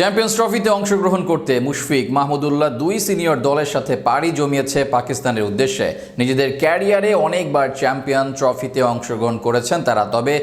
Champions ট্রফিতে অংশগ্রহণ করতে মুশফিক মাহমুদুল্লাহ দুই সিনিয়র দলের সাথে পাড়ি জমিয়েছে পাকিস্তানের উদ্দেশ্যে। নিজেদের ক্যারিয়ারে অনেকবার চ্যাম্পিয়ন ট্রফিতে অংশগ্রহণ করেছেন তারা, তবে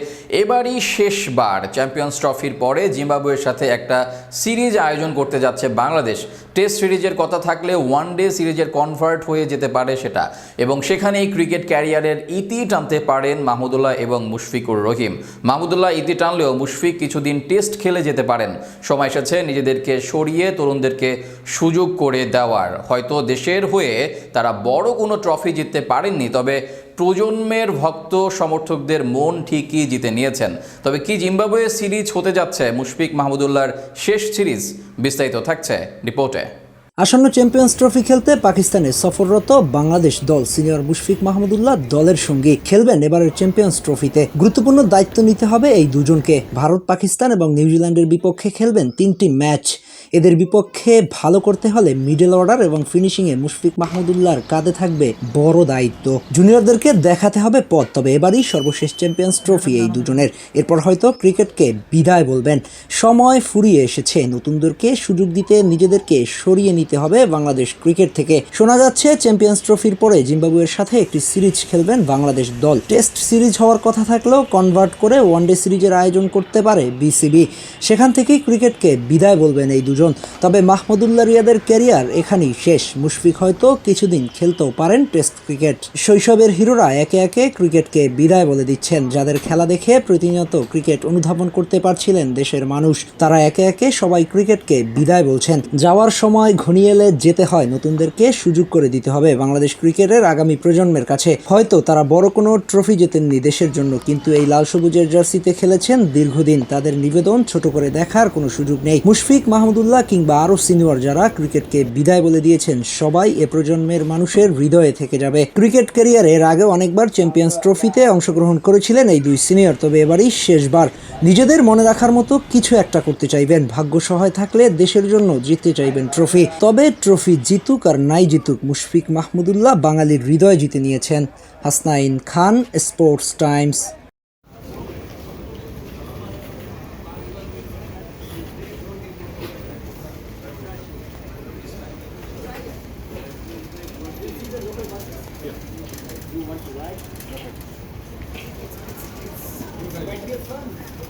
এবারই শেষবার চ্যাম্পিয়ন্স ট্রফির পরে জিম্বাবুয়ের সাথে একটা সিরিজ আয়োজন করতে যাচ্ছে বাংলাদেশ। টেস্ট সিরিজের কথা থাকলে ওয়ান ডে সিরিজের কনভার্ট হয়ে যেতে পারে সেটা। এবং সেখানেই ক্রিকেট ক্যারিয়ারের ইতি টানতে পারেন মাহমুদুল্লাহ এবং মুশফিকুর রহিম। মাহমুদুল্লাহ ইতি টানলেও মুশফিক কিছুদিন টেস্ট খেলে যেতে পারেন। সময় এসেছে নিজেদেরকে সরিয়ে তরুণদেরকে সুযোগ করে দেওয়ার। হয়তো দেশের হয়ে তারা বড় কোনো ট্রফি জিততে পারেননি, তবে প্রজন্মের ভক্ত সমর্থকদের মন ঠিকই জিতে নিয়েছেন। তবে কি জিম্বাবুয়ে সিরিজ হতে যাচ্ছে? মুশফিক মাহমুদুল্লাহর শেষ সিরিজ বিস্তারিত থাকছে রিপোর্টে। আসন্ন চ্যাম্পিয়ন্স ট্রফি খেলতে পাকিস্তানে সফররত বাংলাদেশ দল সিনিয়র মুশফিক মাহমুদুল্লাহ দলের সঙ্গে খেলবেন এবারের চ্যাম্পিয়ন্স ট্রফিতে। গুরুত্বপূর্ণ দায়িত্ব নিতে হবে এই দুজনকে। ভারত, পাকিস্তান এবং নিউজিল্যান্ডের বিপক্ষে খেলবেন তিনটি ম্যাচ। এদের বিপক্ষে ভালো করতে হলে মিডল অর্ডার এবং ফিনিশিংয়ে মুশফিক মাহমুদুল্লাহর কাঁধে থাকবে বড় দায়িত্ব। জুনিয়রদেরকে দেখাতে হবে পথ, তবে এবারই সর্বশেষ চ্যাম্পিয়ন্স ট্রফি এই দুজনের। এরপর হয়তো ক্রিকেটকে বিদায় বলবেন। সময় ফুরিয়ে এসেছে, নতুনদেরকে সুযোগ দিতে নিজেদেরকে সরিয়ে নিতে হবে বাংলাদেশ ক্রিকেট থেকে। শোনা যাচ্ছে চ্যাম্পিয়ন্স ট্রফির পরে জিম্বাবুয়ের সাথে একটি সিরিজ খেলবেন বাংলাদেশ দল। টেস্ট সিরিজ হওয়ার কথা থাকলেও কনভার্ট করে ওয়ানডে সিরিজের আয়োজন করতে পারে বিসিবি সেখান থেকেই ক্রিকেটকে বিদায় বলবেন এই দুজন। তবে মাহমুদুল্লাহ রিয়াদের ক্যারিয়ার এখানেই শেষ। মুশফিক হয়তো কিছুদিন খেলতেও পারেন টেস্ট ক্রিকেট। শৈশবের হিরোরা একে একে ক্রিকেটকে বিদায় বলে দিচ্ছেন। যাদের খেলা দেখে প্রতিনিয়ত ক্রিকেট অনুধাবন করতে পারছিলেন দেশের মানুষ, তারা একে একে সবাই ক্রিকেটকে বিদায় বলছেন। যাওয়ার সময় ঘনিয়ে এলে যেতে হয়, নতুনদেরকে সুযোগ করে দিতে হবে বাংলাদেশ ক্রিকেটের আগামী প্রজন্মের কাছে। হয়তো তারা বড় কোনো ট্রফি জেতেননি দেশের জন্য, কিন্তু এই লাল সবুজের জার্সিতে খেলেছেন দীর্ঘদিন। তাদের নিবেদন ছোট করে দেখার কোনো সুযোগ নেই। মুশফিক মাহমুদুল্লাহ কিংবা আরও সিনিয়র যারা ক্রিকেটকে বিদায় বলে দিয়েছেন, সবাই এ প্রজন্মের মানুষের হৃদয়ে থেকে যাবে। ক্রিকেট ক্যারিয়ারে এর আগে অনেকবার চ্যাম্পিয়ন্স ট্রফিতে অংশগ্রহণ করেছিলেন এই দুই সিনিয়র, তবে এবারই শেষবার। নিজেদের মনে রাখার মতো কিছু একটা করতে চাইবেন। ভাগ্য সহায় থাকলে দেশের জন্য জিততে চাইবেন ট্রফি। তবে ট্রফি জিতুক আর নাই জিতুক মুশফিক মাহমুদুল্লাহ বাঙালির হৃদয় জিতে নিয়েছেন। Hasnain Khan, Sports Times. You want to ride? It's, it's, it's, it's going to be fun.